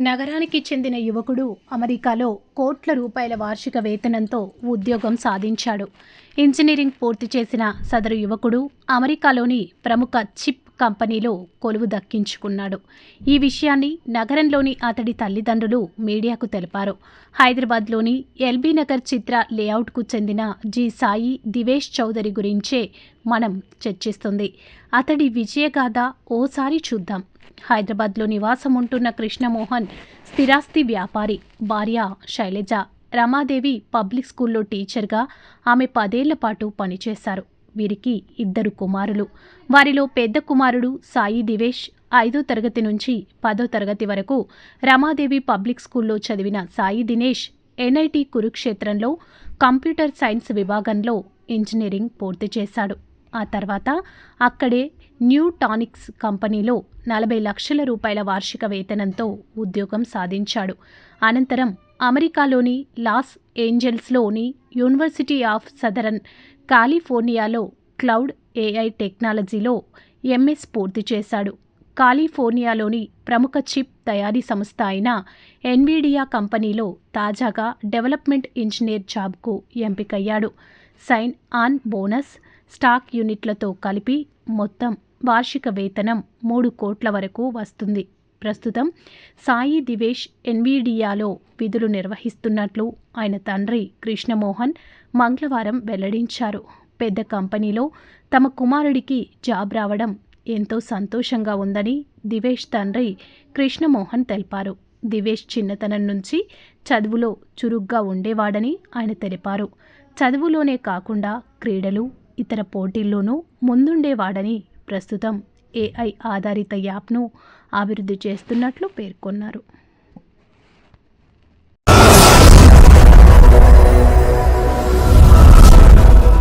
నగరానికి చెందిన యువకుడు అమెరికాలో కోట్ల రూపాయల వార్షిక వేతనంతో ఉద్యోగం సాధించాడు. ఇంజనీరింగ్ పూర్తి చేసిన సదరు యువకుడు అమెరికాలోని ప్రముఖ చిప్ కంపెనీలో కొలువు దక్కించుకున్నాడు. ఈ విషయాన్ని నగరంలోని అతడి తల్లిదండ్రులు మీడియాకు తెలిపారు. హైదరాబాద్లోని ఎల్బీ నగర్ చిత్ర లేఅవుట్కు చెందిన జి సాయి దివేష్ చౌదరి గురించే మనం చర్చిస్తుంది. అతడి విజయగాథ ఓసారి చూద్దాం. హైదరాబాద్లో నివాసం ఉంటున్న కృష్ణమోహన్ స్థిరాస్తి వ్యాపారి భార్య శైలజ. రమాదేవి పబ్లిక్ స్కూల్లో టీచర్గా ఆమె పదేళ్ళ పాటు పనిచేశారు. వీరికి ఇద్దరు కుమారులు. వారిలో పెద్ద కుమారుడు సాయి దివేష్ ఐదో తరగతి నుంచి పదో తరగతి వరకు రమాదేవి పబ్లిక్ స్కూల్లో చదివిన సాయి దినేష్ ఎన్ఐటి కురుక్షేత్రంలో కంప్యూటర్ సైన్స్ విభాగంలో ఇంజనీరింగ్ పూర్తి చేశాడు. ఆ తర్వాత అక్కడే న్యూ టానిక్స్ కంపెనీలో నలభై లక్షల రూపాయల వార్షిక వేతనంతో ఉద్యోగం సాధించాడు. అనంతరం అమెరికాలోని లాస్ ఏంజల్స్లోని యూనివర్సిటీ ఆఫ్ సదరన్ కాలిఫోర్నియాలో క్లౌడ్ ఏఐ టెక్నాలజీలో ఎంఎస్ పూర్తి చేశాడు. కాలిఫోర్నియాలోని ప్రముఖ చిప్ తయారీ సంస్థ అయిన ఎన్విడియా కంపెనీలో తాజాగా డెవలప్మెంట్ ఇంజనీర్ జాబ్కు ఎంపికయ్యాడు. సైన్ ఆన్ బోనస్ స్టాక్ యూనిట్లతో కలిపి మొత్తం వార్షిక వేతనం మూడు కోట్ల వరకు వస్తుంది. ప్రస్తుతం సాయి దివేష్ ఎన్వీడియాలో విధులు నిర్వహిస్తున్నట్లు ఆయన తండ్రి కృష్ణమోహన్ మంగళవారం వెల్లడించారు. పెద్ద కంపెనీలో తమ కుమారుడికి జాబ్ రావడం ఎంతో సంతోషంగా ఉందని దివేష్ తండ్రి కృష్ణమోహన్ తెలిపారు. దివేష్ చిన్నతనం నుంచి చదువులో చురుగ్గా ఉండేవాడని ఆయన తెలిపారు. చదువులోనే కాకుండా క్రీడలు ఇతర పోటీల్లోనూ ముందుండేవాడని ప్రస్తుతం ఏఐ ఆధారిత యాప్ను అభివృద్ధి చేస్తున్నట్లు పేర్కొన్నారు.